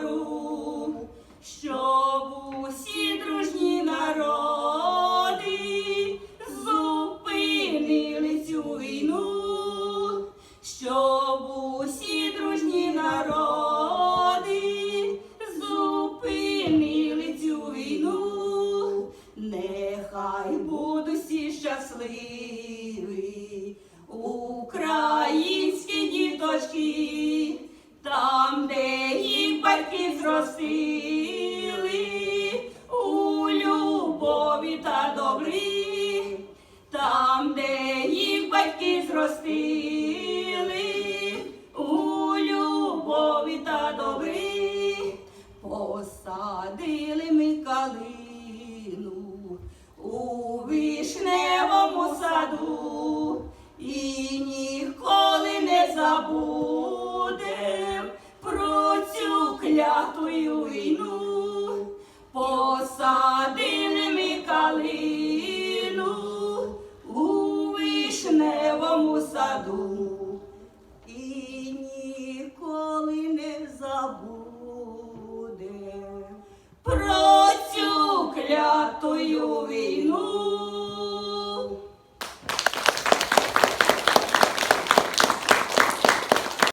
гору, щоб усі дружні народи зупинили цю війну, щоб усі дружні народи зупинили цю війну, нехай будуть всі щасливі. Зростили, у любові та добрі, там, де їх батьки зростили, у любові та добрі, посадили ми калину у вишневому саду і ніколи не цю клятую війну, посади ми калину у вишневому саду і ніколи не забуде про цю клятую. війну.